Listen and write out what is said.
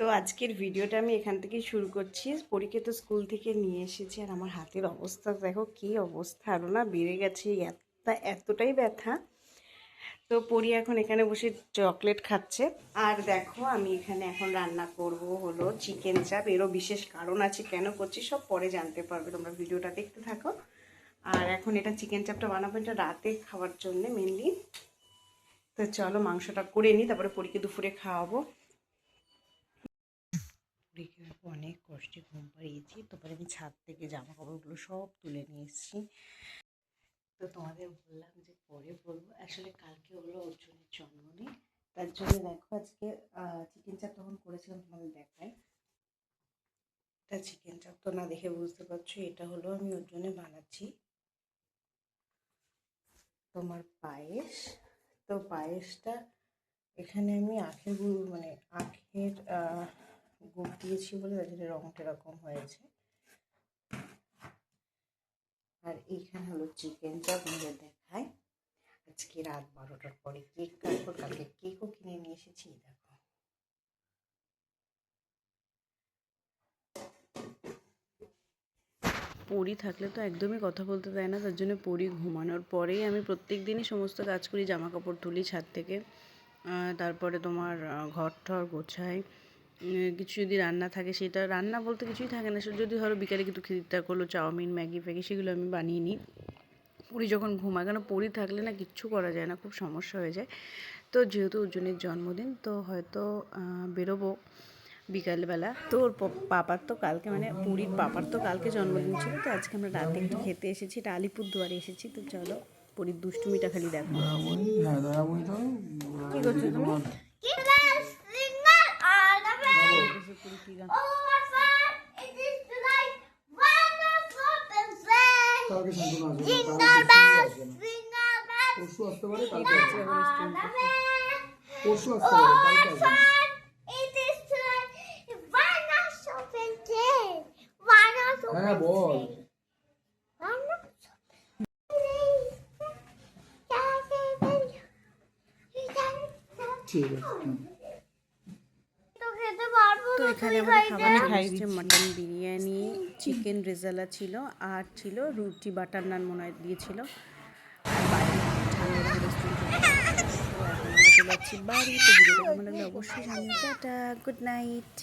তো আজকের ভিডিওটা আমি এখান থেকেই শুরু করছি। পরীকে তো স্কুল থেকে নিয়ে এসেছি আর আমার হাতের অবস্থা দেখো কি অবস্থা আরও না বেড়ে গেছে এত এতটাই ব্যথা। তো পরি এখন এখানে বসে চকলেট খাচ্ছে। আর দেখো আমি এখানে এখন রান্না করব হলো চিকেন চাপ, এরও বিশেষ কারণ আছে, কেন করছি সব পরে জানতে পারবে, তোমরা ভিডিওটা দেখতে থাকো। আর এখন এটা চিকেন চাপটা বানাবো, এটা রাতে খাওয়ার জন্য মেনলি তো চলো মাংসটা করে নিই, তারপরে পরীকে দুপুরে খাওয়াবো। দেখো অনেক কষ্টে ঘুম পাড়িয়েছি। তারপরে আমি ছাদ থেকে জামা কাপড়গুলো সব তুলে নিয়ে এসেছি। তো তোমাদের বললাম যে পরে বলব। আসলে কালকে হলো অর্জুনের জন্মদিন। তার জন্য দেখো আজকে চিকেন চাপ তখন করেছিলাম তোমাদের দেখাই এটা চিকেন চাপ তো না দেখে বুঝতে পারছ, এটা হলো আমি ওর জন্য বানাচ্ছি। তোমার পায়েস। তো পায়েসটা এখানে আমি আখের গুড় মানে গুড় দিয়েছি বলে তার রঙটা এরকম হয়েছে। আর এইখানে হলো চিকেন চাপ আমাদের দেখায় আজকে রাত বারোটার পরে কেক কাটবো, কালকে কেকও কিনে নিয়ে এসেছি দেখো। থাকলে তো একদমই কথা বলতে দেয় না, তার জন্য পরি ঘুমানোর পরেই আমি প্রত্যেক দিনই সমস্ত কাজ করি জামা কাপড় তুলি ছাদ থেকে। তারপরে তোমার ঘর ঠর গোছাই কিছু যদি রান্না থাকে সেটা রান্না বলতে কিছুই থাকে না। সেটা যদি ধরো বিকালে কিন্তু খেতে ইচ্ছা করল চাউমিন ম্যাগি ফ্যাগি সেগুলো আমি বানিয়ে নিই। পরি যখন ঘুমায় কেন পরি থাকলে না কিচ্ছু করা যায় না খুব সমস্যা হয়ে যায়। তো যেহেতু অর্জুনের জন্মদিন তো হয়তো বেরোবো বিকালবেলা। তো ওর পাপার তো কালকে মানে পুরীর পাপার তো কালকে জন্মদিন ছিল তো আজকে আমরা রাতে একটু খেতে এসেছি। এটা আলিপুরদুয়ারে এসেছি তো চলো পুরীর দুষ্টুমিটা খালি দেখো। হ্যাঁ দয়াময়ী তো কি করছ তুমি পুরী কি গান কালকে শান্তনু আসবে না, কালকে পরশু আসবে না। পরশু আসতে পারে কালকে আসবে না। পরশু আসতে পারে কালকে আসবে না। হ্যাঁ বল ঠিক আছে হুম। তো এখানে আমরা খাবার খাই দিচ্ছি মাটন বিরিয়ানি চিকেন রেজালা ছিল আর ছিল রুটি বাটার নান মনে হয় দিয়েছিল আর বাইরে ঠান্ডা ঠান্ডা restaurant ছিল। তো এখন আমরা চলে যাচ্ছি বাড়ি। তো ভিডিওটা কেমন লাগলে অবশ্যই জানি টাটা গুড নাইট